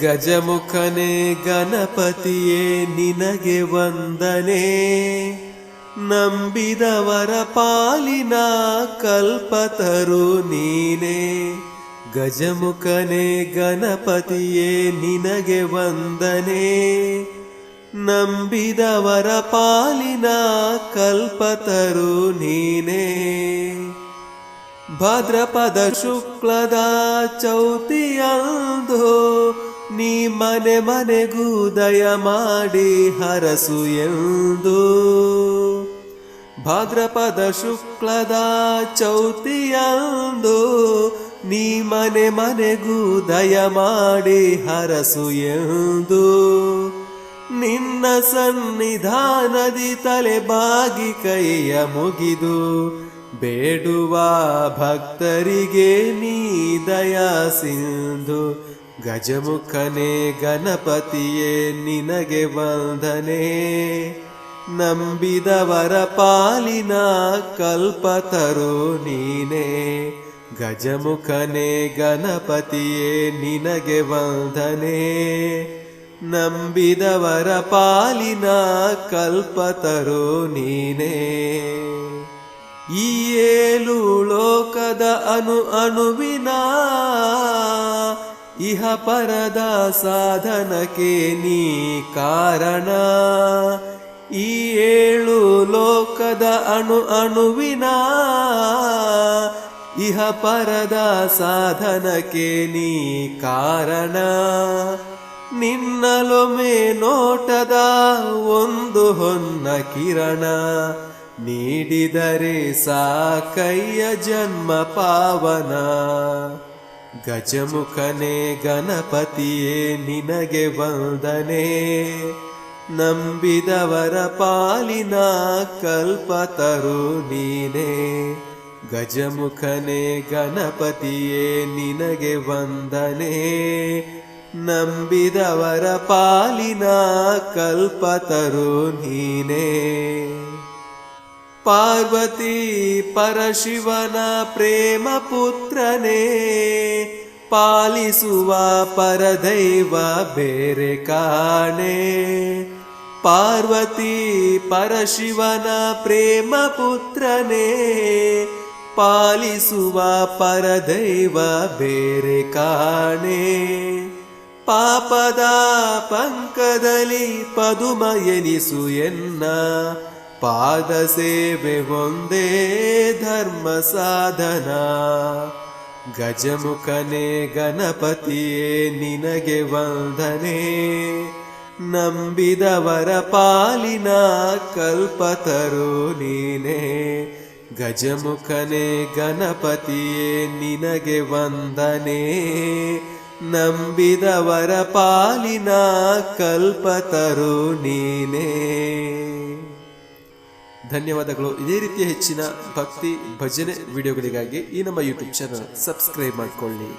ಗಜಮುಖನೇ ಗಣಪತಿಯೇ ನಿನಗೆ ವಂದನೆ. ನಂಬಿದವರ ಪಾಲಿನ ಕಲ್ಪತರು ನೀನೆ. ಗಜಮುಖನೇ ಗಣಪತಿಯೇ ನಿನಗೆ ವಂದನೆ. ನಂಬಿದವರ ಪಾಲಿನ ಕಲ್ಪತರು ನೀನೆ. ಭದ್ರಪದ ಶುಕ್ಲದ ಚೌತಿಯಂದು ನೀ ಮನೆ ಮನೆಗೂ ದಯ ಮಾಡಿ ಹರಸು ಎಂದು. ಭಾದ್ರಪದ ಶುಕ್ಲದ ಚೌತಿಯಂದು ನೀ ಮನೆ ಮನೆಗೂ ದಯ ಮಾಡಿ ಹರಸು ಎಂದು. ನಿನ್ನ ಸನ್ನಿಧಾನದಿ ತಲೆ ಬಾಗಿ ಕೈಯ ಮುಗಿದು ಬೇಡುವ ಭಕ್ತರಿಗೆ ನೀ ದಯಾ ಸಿಂಧು. ಗಜಮುಖನೇ ಗಣಪತಿಯೇ ನಿನಗೆ ವಂದನೆ. ನಂಬಿದವರ ಪಾಲಿನ ಕಲ್ಪತರು ನೀನೇ. ಗಜಮುಖನೇ ಗಣಪತಿಯೇ ನಿನಗೆ ವಂದನೆ. ನಂಬಿದವರ ಪಾಲಿನ ಕಲ್ಪತರು ನೀನೇ. ಈ ಏಳು ಲೋಕದ ಅನು ಅಣುವಿನ ಇಹ ಪರದ ಸಾಧನಕ್ಕೆ ನೀ ಕಾರಣ. ಈ ಏಳು ಲೋಕದ ಅಣು ಅಣುವಿನ ಇಹ ಪರದ ಸಾಧನಕ್ಕೆ ನೀ ಕಾರಣ. ನಿನ್ನಲೊಮೆ ನೋಟದ ಒಂದು ಹೊನ್ನ ಕಿರಣ ನೀಡಿದರೆ ಸಾಕಯ್ಯ ಜನ್ಮ ಪಾವನ. ಗಜಮುಖನೇ ಗಣಪತಿಯೇ, ನಿನಗೆ ವಂದನೆ. ನಂಬಿದವರ ಪಾಲಿನ ಕಲ್ಪತರು ನೀನೇ. ಗಜಮುಖನೇ ಗಣಪತಿಯೇ, ನಿನಗೆ ವಂದನೆ. ನಂಬಿದವರ ಪಾಲಿನ ಕಲ್ಪತರು ನೀನೇ. ಪಾರ್ವತಿ ಪರಶಿವನ ಪ್ರೇಮ ಪುತ್ರನೇ, ಪಾಲಿಸುವ ಪರದೈವ ಬೇರೆ ಕಾಣೆ. ಪಾರ್ವತಿ ಪರಶಿವನ ಪ್ರೇಮ ಪುತ್ರನೇ, ಪಾಲಿಸುವ ಪರದೈವ ಬೇರೆ ಕಾಣೆ. ಪಾಪದ ಪಂಕದಲ್ಲಿ ಪದುಮ ಎನಿಸು ಎನ್ನ ಪಾದ ಸೇವೆ ಒಂದೇ ಧರ್ಮ ಸಾಧನ. ಗಜಮುಖನೇ ಗಣಪತಿಯೇ, ನಿನಗೆ ವಂದನೆ. ನಂಬಿದವರ ಪಾಲಿನ ಕಲ್ಪತರು ನೀನೇ. ಗಜಮುಖನೇ ಗಣಪತಿಯೇ, ನಿನಗೆ ವಂದನೆ. ನಂಬಿದವರ ಪಾಲಿನ ಕಲ್ಪತರು ನೀನೇ. ಧನ್ಯವಾದಗಳು. ಇದೇ ರೀತಿಯ ಹೆಚ್ಚಿನ ಭಕ್ತಿ ಭಜನೆ ವಿಡಿಯೋಗಳಿಗಾಗಿ ಈ ನಮ್ಮ ಯೂಟ್ಯೂಬ್ ಚಾನಲ್ ಸಬ್ಸ್ಕ್ರೈಬ್ ಮಾಡಿಕೊಳ್ಳಿ.